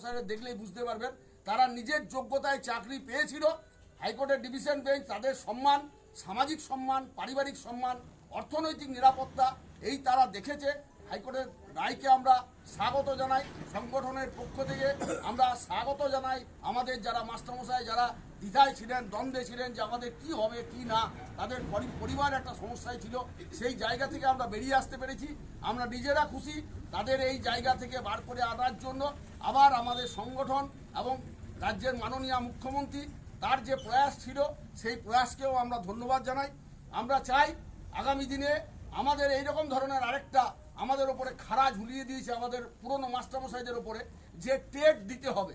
মাস্টারমশাইরা দেখলেই বুঝতে পারবেন, তারা নিজের যোগ্যতায় চাকরি পেয়েছিল। হাইকোর্টের ডিভিশন বেঞ্চ তাদের সম্মান, সামাজিক সম্মান, পারিবারিক সম্মান, অর্থনৈতিক নিরাপত্তা, এই তারা দেখেছে। হাইকোর্টের রায়কে আমরা স্বাগত জানাই, সংগঠনের পক্ষ থেকে আমরা স্বাগত জানাই। আমাদের যারা মাস্টারমশাই, যারা দ্বিধায় ছিলেন, দ্বন্দ্বে ছিলেন যে আমাদের কি হবে, কি না, তাদের পরি- পরিবার একটা সমস্যায় ছিল। সেই জায়গা থেকে আমরা বেরিয়ে আসতে পেরেছি। আমরা নিজেরা খুশি, তাদের এই জায়গা থেকে বার করে আনার জন্য। আবার আমাদের সংগঠন এবং রাজ্যের মাননীয় মুখ্যমন্ত্রী, তার যে প্রয়াস ছিল, সেই প্রয়াসকেও আমরা ধন্যবাদ জানাই। আমরা চাই আগামী দিনে আমাদের এই রকম ধরনের আরেকটা আমাদের ওপরে খাড়া ঝুলিয়ে দিয়েছে আমাদের পুরনো মাস্টারমশাইদের ওপরে যে টেট দিতে হবে।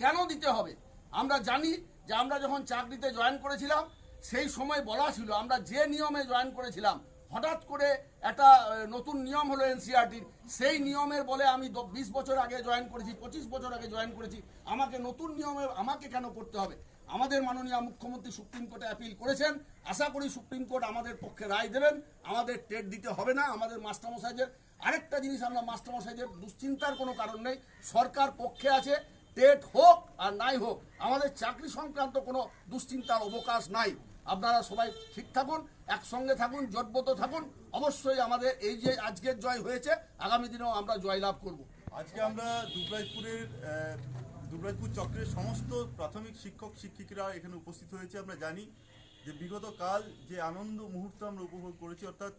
কেন দিতে হবে? আমরা জানি যে আমরা যখন চাকরিতে জয়েন করেছিলাম, সেই সময় বলা ছিল, আমরা যে নিয়মে জয়েন করেছিলাম, হঠাৎ করে একটা নতুন নিয়ম হলো এনসিআরটির সেই নিয়মের বলে আমি বিশ বছর আগে জয়েন করেছি, পঁচিশ বছর আগে জয়েন করেছি। আমাকে নতুন নিয়মে, আমাকে কেন করতে হবে? আমাদের মাননীয় মুখ্যমন্ত্রী সুপ্রিম কোর্টে অ্যাপিল করেছেন। আশা করি সুপ্রিম কোর্ট আমাদের পক্ষে রায় দেবেন। আমাদের টেট দিতে হবে না। আমাদের মাস্টারমশাইদের আরেকটা জিনিস আমরা মাস্টারমশাইদের দুশ্চিন্তার কোনো কারণ নেই। সরকার পক্ষে আছে, টেট হোক আর নাই হোক, আমাদের চাকরি সংক্রান্ত কোনো দুশ্চিন্তার অবকাশ নাই। আপনারা সবাই ঠিক থাকুন, একসঙ্গে থাকুন, জোটবদ্ধ থাকুন। অবশ্যই আমাদের এই যে আজকের জয় হয়েছে, আগামী দিনেও আমরা জয় লাভ করব। আজকে আমরা দুবরাজপুরের দুবরাজপুর চক্রের সমস্ত প্রাথমিক শিক্ষক, শিক্ষিকারা এখানে উপস্থিত হয়েছে। আমরা জানি যে বিগত কাল যে আনন্দ মুহূর্ত আমরা উপভোগ করেছি, অর্থাৎ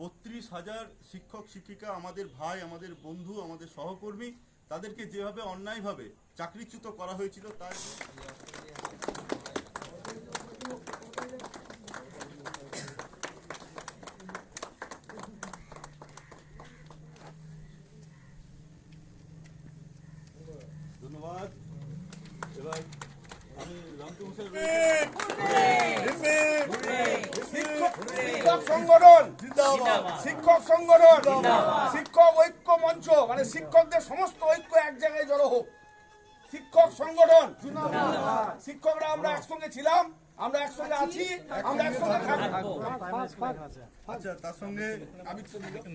বত্রিশ হাজার শিক্ষক, শিক্ষিকা আমাদের ভাই, আমাদের বন্ধু, আমাদের সহকর্মী, তাদেরকে যেভাবে অন্যায়ভাবে চাকরিচ্যুত করা হয়েছিল, তার ধন্যবাদ। এবার আমি শিক্ষক সংগঠন। শিক্ষক সংগঠন। শিক্ষক ঐক্য মঞ্চ। মানে শিক্ষকদের সমস্ত ঐক্য এক জায়গায় জড়ো হোক। শিক্ষক সংগঠন। শিক্ষকরা আমরা একসঙ্গে ছিলাম আমরা একসঙ্গে আছি আমরা একসঙ্গে থাকব। আচ্ছা তার সঙ্গে আমি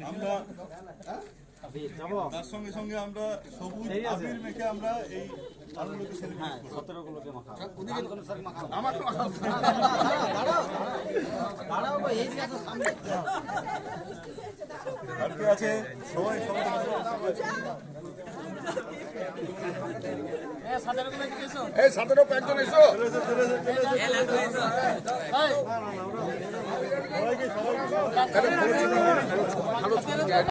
আমরা তার সঙ্গে সঙ্গে আমরা সবুজ আবির মেখে আমরা এই আনন্দকে সেলিব্রেট করব। আমার আজকে আছে? সবাই সবাই। এই সাতেরো একজন এসো সবাইকে